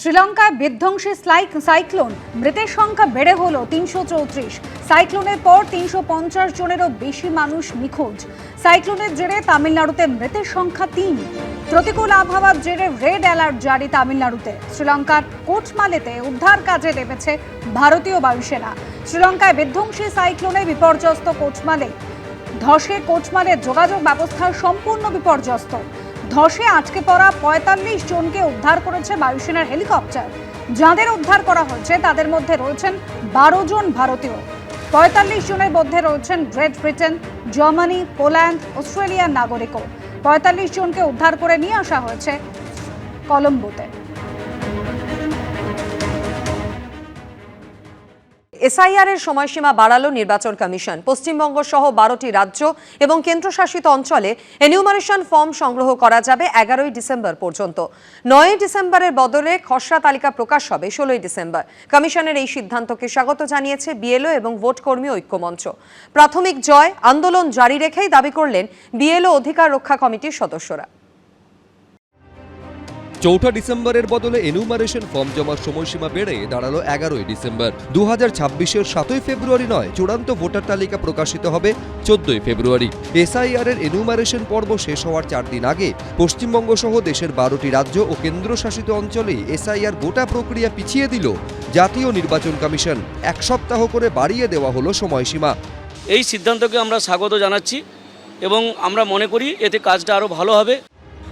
শ্রীলঙ্কায় বিধ্বংসী সাইক্লোন, মৃতের সংখ্যা বেড়ে হলো তিনশো চৌত্রিশ। সাইক্লোনের পর তিনশো পঞ্চাশ জনেরও বেশি মানুষ নিখোঁজ। সাইক্লোনের জেরে তামিলনাড়ুতে মৃতের সংখ্যা তিন। প্রতিকূল আবহাওয়ার জেরে রেড অ্যালার্ট জারি তামিলনাড়ুতে। শ্রীলঙ্কার কোটমালেতে উদ্ধার কাজে নেমেছে ভারতীয় বায়ুসেনা। শ্রীলঙ্কায় বিধ্বংসী সাইক্লোনে বিপর্যস্ত কোচমালে ধসে কোচমালের যোগাযোগ ব্যবস্থা সম্পূর্ণ বিপর্যস্ত। ধসে আটকে পড়া পঁয়তাল্লিশ জনকে উদ্ধার করেছে বায়ুসেনার হেলিকপ্টার। যাদের উদ্ধার করা হয়েছে, তাদের মধ্যে রয়েছেন বারো জন ভারতীয়। পঁয়তাল্লিশ জনের মধ্যে রয়েছেন গ্রেট ব্রিটেন, জার্মানি, পোল্যান্ড, অস্ট্রেলিয়ার নাগরিকও। পঁয়তাল্লিশ জনকে উদ্ধার করে নিয়ে আসা হয়েছে কলম্বোতে। এসআইআর এর সময়সীমা বাড়ালো নির্বাচন কমিশন। পশ্চিমবঙ্গ সহ বারোটি রাজ্য এবং কেন্দ্রশাসিত অঞ্চলে এনিউমারেশন ফর্ম সংগ্রহ করা যাবে এগারোই ডিসেম্বর পর্যন্ত। নয় ডিসেম্বরের বদলে খসড়া তালিকা প্রকাশ হবে ষোলোই ডিসেম্বর। কমিশনের এই সিদ্ধান্তকে স্বাগত জানিয়েছে বিএলও এবং ভোটকর্মী ঐক্যমঞ্চ। প্রাথমিক জয় আন্দোলন জারি রেখেই দাবি করলেন বিএলও অধিকার রক্ষা কমিটির সদস্যরা। চৌঠা ডিসেম্বরের বদলে এনুমারেশন ফর্ম জমার সময়সীমা বেড়ে দাঁড়াল এগারোই ডিসেম্বর। দু হাজার ছাব্বিশের সাতই ফেব্রুয়ারি নয়, চূড়ান্ত ভোটার তালিকা প্রকাশিত হবে চোদ্দই ফেব্রুয়ারি। এসআইআর এর এনুমারেশন পর্ব শেষ হওয়ার চার দিন আগে পশ্চিমবঙ্গ সহ দেশের বারোটি রাজ্য ও কেন্দ্রশাসিত অঞ্চলে এসআইআর গোটা প্রক্রিয়া পিছিয়ে দিল জাতীয় নির্বাচন কমিশন। এক সপ্তাহ করে বাড়িয়ে দেওয়া হলো সময়সীমা। এই সিদ্ধান্তকে আমরা স্বাগত জানাচ্ছি এবং আমরা মনে করি এতে কাজটা আরও ভালো হবে।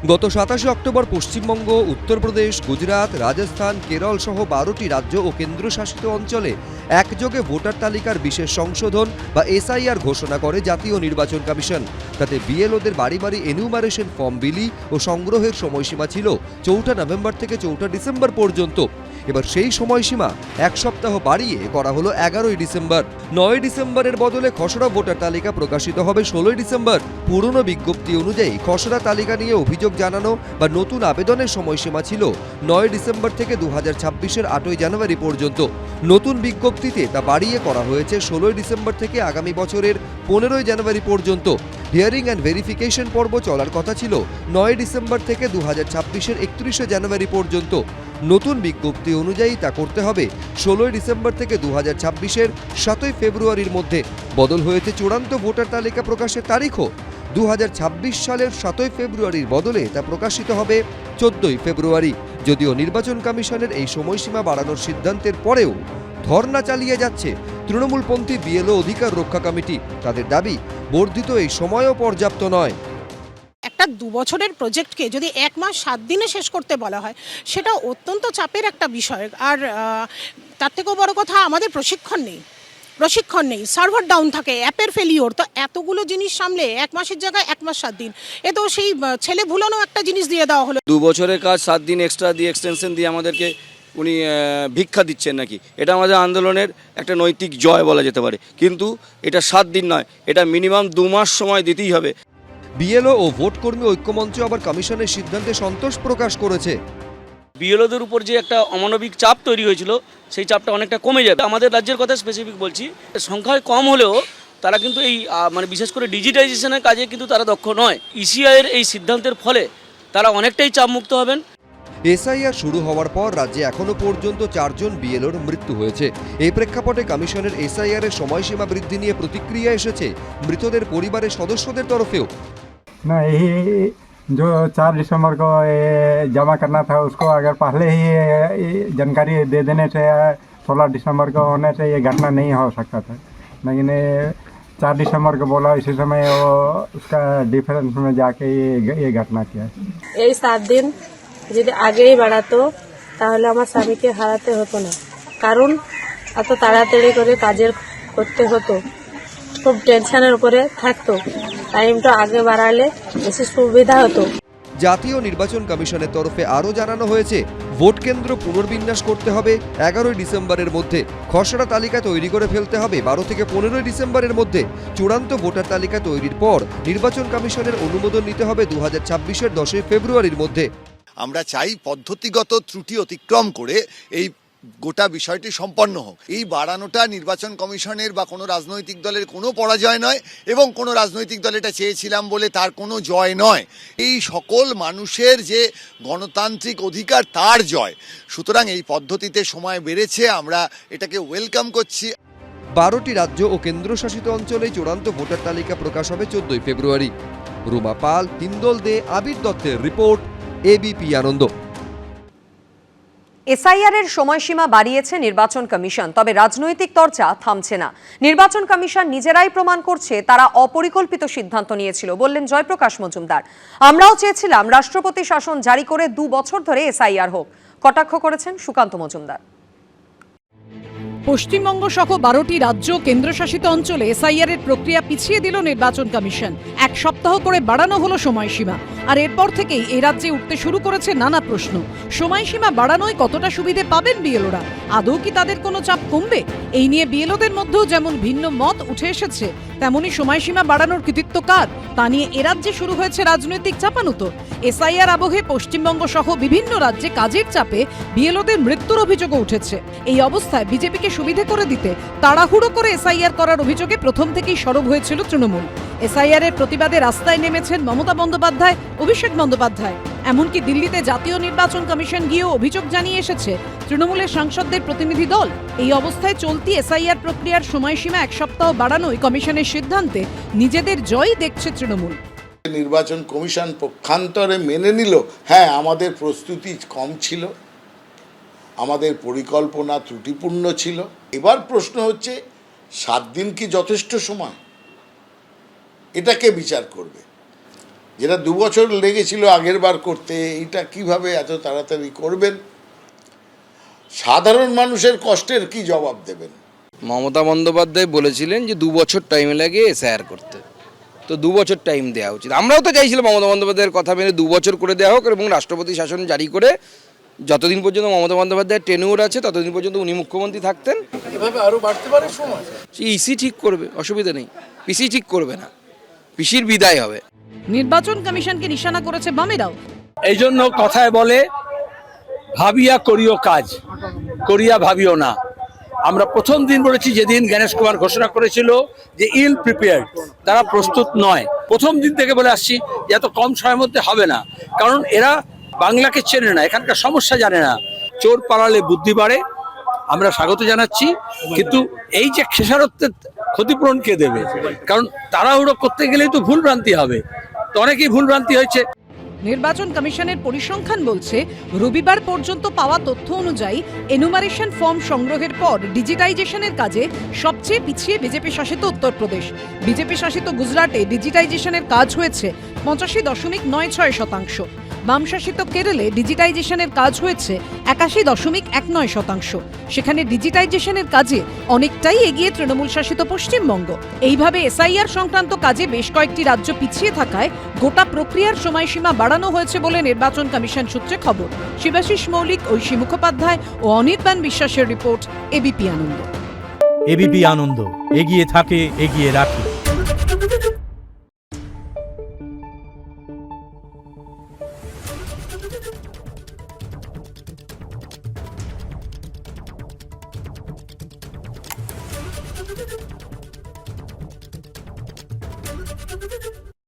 গত সাতাশে অক্টোবর পশ্চিমবঙ্গ, উত্তরপ্রদেশ, গুজরাট, রাজস্থান, কেরল সহ বারোটি রাজ্য ও কেন্দ্রশাসিত অঞ্চলে একযোগে ভোটার তালিকার বিশেষ সংশোধন বা এসআইআর ঘোষণা করে জাতীয় নির্বাচন কমিশন। তাতে বিএলওদের বাড়ি বাড়ি এনিউমারেশন ফর্ম বিলি ও সংগ্রহের সময়সীমা ছিল চৌঠা নভেম্বর থেকে চৌঠা ডিসেম্বর পর্যন্ত। এবার সেই সময়সীমা এক সপ্তাহ বাড়িয়ে করা হলো এগারোই ডিসেম্বর। নয় ডিসেম্বরের বদলে খসড়া ভোটার তালিকা প্রকাশিত হবে ষোলোই ডিসেম্বর। পুরনো বিজ্ঞপ্তি অনুযায়ী খসড়া তালিকা নিয়ে অভিযোগ জানানো বা নতুন আবেদনের সময়সীমা ছিল নয় ডিসেম্বর থেকে দু হাজার ছাব্বিশের আটই জানুয়ারি পর্যন্ত। নতুন বিজ্ঞপ্তিতে তা বাড়িয়ে করা হয়েছে ষোলোই ডিসেম্বর থেকে আগামী বছরের পনেরোই জানুয়ারি পর্যন্ত। হিয়ারিং অ্যান্ড ভেরিফিকেশন পর্ব চলার কথা ছিল নয় ডিসেম্বর থেকে দু হাজার ছাব্বিশের একত্রিশে জানুয়ারি পর্যন্ত। নতুন বিজ্ঞপ্তি অনুযায়ী তা করতে হবে। ষোলোই ডিসেম্বর থেকে দু হাজার ছাব্বিশের সাতই ফেব্রুয়ারির মধ্যে বদল হয়েছে চূড়ান্ত ভোটার তালিকা প্রকাশের তারিখও। দু হাজার ছাব্বিশ সালের সাতই ফেব্রুয়ারির বদলে তা প্রকাশিত হবে চোদ্দই ফেব্রুয়ারি। যদিও নির্বাচন কমিশনের এই সময়সীমা বাড়ানোর সিদ্ধান্তের পরেও ধর্না চালিয়ে যাচ্ছে তৃণমূলপন্থী বিএলও অধিকার রক্ষা কমিটি। তাদের দাবি, বর্ধিত এই সময়ও পর্যাপ্ত নয়। দু বছরের প্রজেক্টকে যদি এক মাস, সাত দিনে শেষ করতে বলা হয়, সেটা অত্যন্ত চাপের একটা বিষয়। আর তার থেকেও বড় কথা, আমাদের প্রশিক্ষণ নেই। প্রশিক্ষণ নেই, সার্ভার ডাউন থাকে, অ্যাপের ফেলিওর তো এতগুলো জিনিস সামলে এক মাসের জায়গায় এক মাস, সাত দিন। এ তো সেই ছেলে ভুলানো একটা জিনিস দিয়ে দেওয়া হলো। দু বছরের কাজ, সাত দিন এক্সট্রা দিয়ে এক্সটেনশন দিয়ে আমাদেরকে উনি ভিক্ষা দিচ্ছেন নাকি? এটা আমাদের আন্দোলনের একটা নৈতিক জয় বলা যেতে পারে। কিন্তু এটা সাত দিন নয়, এটা মিনিমাম দু মাস সময় দিতেই হবে। বিএলও ও ভোটকর্মী ঐক্যমঞ্চ আবার কমিশনের সিদ্ধান্তে সন্তোষ প্রকাশ করেছে। বিএলওদের উপর যে একটা অমানবিক চাপ তৈরি হয়েছিল, সেই চাপটা অনেকটা কমে যাবে। আমাদের রাজ্যের কথা স্পেসিফিক বলছি সংখ্যায় কম হলেও তারা কিন্তু এই মানে বিশেষ করে ডিজিটাইজেশনের কাজে কিন্তু তারা দক্ষ নয়। ইসিআইয়ের এই সিদ্ধান্তের ফলে তারা অনেকটাই চাপমুক্ত হবেন। এসআইআর শুরু হওয়ার পর রাজ্যে এখনো পর্যন্ত চারজন বিএলওর মৃত্যু হয়েছে এই প্রেক্ষাপটে কমিশনের এসআইআর এর সময়সীমা বৃদ্ধি নিয়ে প্রতিক্রিয়া এসেছে মৃতদের পরিবারের সদস্যদের তরফেও ना यही जो चार दिसंबर को ये जमा करना था उसको अगर पहले ही ये ये जानकारी दे देने से सोलह दिसंबर को होने से ये घटना नहीं हो सकता था लेकिन ये चार दिसंबर को बोला इसी समय वो उसका डिफरेंस में जाके ये ये घटना किया এই সাত দিন যদি আগেই বাড়াতো, তাহলে আমার স্বামীকে হারাতে হতো না। কারণ, এত তাড়াতাড়ি করে কাজের করতে হতো। খুব টেনশনের উপরে থাকতো। টাইমটা আগে বাড়ালে বেশি সুবিধা হতো। জাতীয় নির্বাচন কমিশনের তরফে আরও জানানো হয়েছে, ভোট কেন্দ্র পুনর্বিন্যাস করতে হবে এগারোই ডিসেম্বরের মধ্যে। খসড়া তালিকা তৈরি করে ফেলতে হবে বারো থেকে পনেরোই ডিসেম্বরের মধ্যে। চূড়ান্ত ভোটার তালিকা তৈরির পর নির্বাচন কমিশনের অনুমোদন নিতে হবে দু হাজার ছাব্বিশের দশই ফেব্রুয়ারির মধ্যে। আমরা চাই পদ্ধতিগত ত্রুটি অতিক্রম করে এই গোটা বিষয়টি সম্পন্ন হোক। এই বাড়ানোটা নির্বাচন কমিশনের বা কোনো রাজনৈতিক দলের কোনো পরাজয় নয় এবং কোনো রাজনৈতিক দল এটা চেয়েছিলাম বলে তার কোনো জয় নয়। এই সকল মানুষের যে গণতান্ত্রিক অধিকার, তার জয়। সুতরাং এই পদ্ধতিতে সময় বেড়েছে, আমরা এটাকে ওয়েলকাম করছি। বারোটি রাজ্য ও কেন্দ্রশাসিত অঞ্চলে চূড়ান্ত ভোটার তালিকা প্রকাশ হবে চোদ্দই ফেব্রুয়ারি। রুমা পাল হিন্দল দে, আবির দত্তের রিপোর্ট। এবিপি আনন্দ। এসআইআর এর সময়সীমা বাড়িয়েছে নির্বাচন কমিশন, তবে রাজনৈতিক তর্চা থামছে না। নির্বাচন কমিশন নিজেরাই প্রমাণ করছে, তারা অপরিকল্পিত সিদ্ধান্ত নিয়েছিল বললেন জয়প্রকাশ মজুমদার। আমরাও চেয়েছিলাম রাষ্ট্রপতি শাসন জারি করে দু বছর ধরে এসআইআর হোক। কটাক্ষ করেছেন সুকান্ত মজুমদার। পশ্চিমবঙ্গ সহ বারোটি রাজ্য কেন্দ্রশাসিত অঞ্চলে এসআইআর এর প্রক্রিয়া পিছিয়ে দিল নির্বাচন কমিশন। এক সপ্তাহ করে বাড়ানো হলো সময়সীমা। আর এরপর থেকেই এই রাজ্যে উঠতে শুরু করেছে নানা প্রশ্ন। সময়সীমা বাড়ানোয় কতটা সুবিধে পাবেন বিএলওরা? আদৌ কি তাদের কোনো চাপ কমবে? এই নিয়ে বিএলওদের মধ্যেও যেমন ভিন্ন মত উঠে এসেছে তেমনি সময়সীমা বাড়ানোর কৃতিত্ব কার? তা নিয়ে এ রাজ্যে শুরু হয়েছে রাজনৈতিক চাপানুতো এসআইআর আবহে পশ্চিমবঙ্গ সহ বিভিন্ন রাজ্যে কাজের চাপে বিএলওদের মৃত্যুর অভিযোগও উঠেছে। এই অবস্থায় বিজেপিকে সুবিধে করে দিতে তাড়াহুড়ো করে এসআইআর করার অভিযোগে প্রথম থেকেই সরব হয়েছিল তৃণমূল। এসআইআর এর প্রতিবাদে রাস্তায় নেমেছেন মমতা বন্দ্যোপাধ্যায়, অভিষেক বন্দ্যোপাধ্যায়। এমনকি দিল্লিতে জাতীয় নির্বাচন কমিশন গিয়েও অভিযোগ জানিয়ে এসেছে, তৃণমূলের সাংসদদের প্রতিনিধি দল। এই অবস্থায় চলতি এসআইআর প্রক্রিয়ার সময়সীমা এক সপ্তাহ বাড়ানোয় কমিশনের সিদ্ধান্তে নিজেদের জয়ই দেখছে তৃণমূল। নির্বাচন কমিশন পক্ষান্তরে মেনে নিল হ্যাঁ আমাদের প্রস্তুতি কম ছিল, আমাদের পরিকল্পনা ত্রুটিপূর্ণ ছিল। এবার প্রশ্ন হচ্ছে, সাত দিন কি যথেষ্ট সময়? এটাকে বিচার করবে? যেটা দু বছর লেগেছিল আগের বার করতে এইটা কীভাবে এত তাড়াতাড়ি করবেন? সাধারণ মানুষের কষ্টের কি জবাব দেবেন? মমতা বন্দ্যোপাধ্যায় বলেছিলেন যে দু বছর টাইম লাগে এসআইআর করতে। তো দু বছর টাইম দেওয়া উচিত। আমরাও তো চাইছিলাম মমতা বন্দ্যোপাধ্যায়ের কথা মেনে দু বছর করে দেওয়া হোক এবং রাষ্ট্রপতি শাসন জারি করে যতদিন পর্যন্ত মমতা বন্দ্যোপাধ্যায়ের টেনুর আছে ততদিন পর্যন্ত উনি মুখ্যমন্ত্রী থাকতেন। এভাবে আরও বাড়তে পারে সময়? ইসি ঠিক করবে অসুবিধা নেই। পিসি ঠিক করবে না। পিসির বিদায় হবে। নির্বাচন কমিশনকে নিশানা করেছে বামেরাও। এই জন্য কথায় বলে, ভাবিয়া করিও কাজ, করিয়া ভাবিও না। আমরা প্রথম দিন বলেছি, যেদিন গণেশ কুমার ঘোষণা করেছিল যে ইল প্রিপেয়ার্ড তারা প্রস্তুত নয়। প্রথম দিন থেকে বলে আসছি যে এত কম সময়ের মধ্যে হবে না। কারণ এরা বাংলাকে চেনে না, এখানকার সমস্যা জানে না। চোর পালালে বুদ্ধি বাড়ে, আমরা স্বাগত জানাচ্ছি, কিন্তু এই যে খেসারত্বের ক্ষতিপূরণ কে দেবে? কারণ তাড়াহুড়ো করতে গেলেই তো ভুল ভ্রান্তি হবে। অনেকেই ভুলভ্রান্তি হয়েছে। নির্বাচন কমিশনের পরিসংখ্যান বলছে, রবিবার পর্যন্ত পাওয়া তথ্য অনুযায়ী এনুমারেশন ফর্ম সংগ্রহের পর ডিজিটাইজেশনের কাজে সবচেয়ে পিছিয়ে বিজেপি শাসিত উত্তরপ্রদেশ। বিজেপি শাসিত গুজরাটে ডিজিটাইজেশনের কাজ হয়েছে পঁচাশি দশমিক নয় ছয় শতাংশ। বাম শাসিত কেরলে ডিজিটাইজেশনের কাজ হয়েছে একাশি দশমিক এক নয় শতাংশ। সেখানে ডিজিটাইজেশনের কাজে অনেকটাই এগিয়ে তৃণমূল শাসিত পশ্চিমবঙ্গ। এইভাবে এসআইআর সংক্রান্ত কাজে বেশ কয়েকটি রাজ্য পিছিয়ে থাকায় গোটা প্রক্রিয়ার সময়সীমা বাড়ানো হয়েছে বলে নির্বাচন কমিশন সূত্রে খবর। শিবাশিস মৌলিক, ঐশী মুখোপাধ্যায় ও অনির্বাণ বিশ্বাসের report ABP Ananda. ABP Ananda, এগিয়ে থাকে, এগিয়ে রাখে।